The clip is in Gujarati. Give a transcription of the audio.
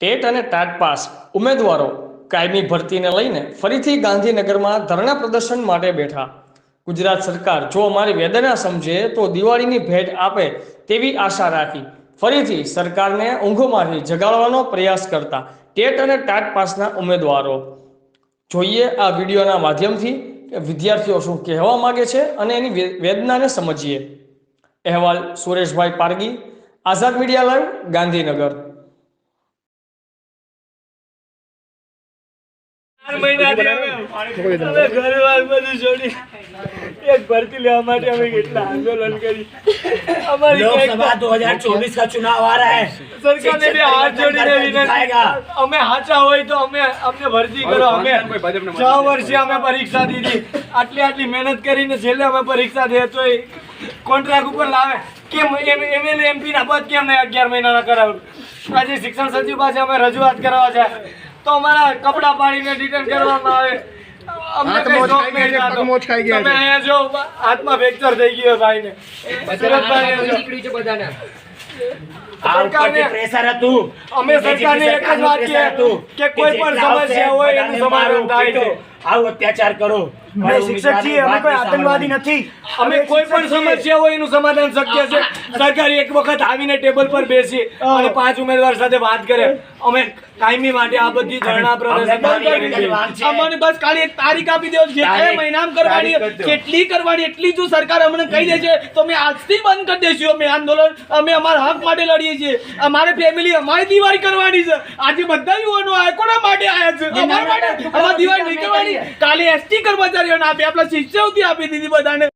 ટેટ અને ટાટ પાસ ઉમેદવારો કાયમી ભરતીને લઈને ફરીથી ગાંધીનગરમાં ધરણા પ્રદર્શન માટે બેઠા. ગુજરાત સરકાર જો અમારી વેદના સમજે તો દિવાળીની ભેટ આપે તેવી આશા રાખી. ફરીથી સરકારને ઊંઘમાંથી જગાડવાનો પ્રયાસ કરતા ટેટ અને ટાટ પાસના ઉમેદવારો. જોઈએ આ વિડીયોના માધ્યમથી વિદ્યાર્થીઓ શું કહેવા માંગે છે અને એની વેદનાને સમજીએ. અહેવાલ સુરેશભાઈ પારગી, આઝાદ મીડિયા લાઈવ, ગાંધીનગર. लोकसभा કંઈક 2024 का चुनाव आ रहा है સરકારને બી હાથ જોડીને વિનંતી दिखाएगा અમે સાચા હોય તો અમે અમને ભરતી કરો અમે છ વર્ષે અમે પરીક્ષા દીધી આટલી આટલી મહેનત કરીને છેલ્લે અમે પરીક્ષા દે તો કોન્ટ્રાક્ટ ઉપર લાવે કેમ એમ એમએલએ એમપી ના પદ કેમ નહીં અગિયાર મહિનાના કરાવું આજે શિક્ષણ સચિવ પાસે અમે રજૂઆત કરવા છે તો અમારા કપડા પાડીને રિટર્ન કરવામાં આવે. અમને કઈ શોખ નહીં થતો. તમે અહીંયા જો હાથમાં ફ્રેક્ચર થઈ ગયો ભાઈને. સુરતભાઈને જો. આ ઉપરથી પ્રેશર હતું. અમે સરકારને એક જ વાત કહીએ કે કોઈ પણ સમસ્યા હોય એનું સમાધાન થાય છે. આવું અત્યાચાર કરો. અમે શિક્ષક છીએ અમે કોઈ આતંકવાદી નથી. અમે કોઈ પણ સમસ્યા હોય એનું સમાધાન શક્ય છે. સરકાર એક વખત આવીને ટેબલ પર બેસી અને પાંચ ઉમેદવાર સાથે વાત કરે. અમે કાયમી માટે આ બધી ધરણા પ્રદર્શન અમને બસ ખાલી એક તારીખ આપી દો જે તારીખ- મહિનામ કરવાની. કેટલી કરવાની એટલી જો સરકાર અમને કહી દે છે. તો અમે આજથી બંધ કરી દેશું અમે આંદોલન અમે અમારા હક માટે લડીએ છીએ. અમારે ફેમિલી અમારી દિવાળી કરવાની છે. આજે બધા યુવાનો આ કોના માટે આયા છે? અમારા માટે અમારી દિવાળી નહીં કરવાની. કાલે એસટી કર્મચારીઓને આપી આપણા શિષ્યવૃત્તિ આપી દીધી બધાને.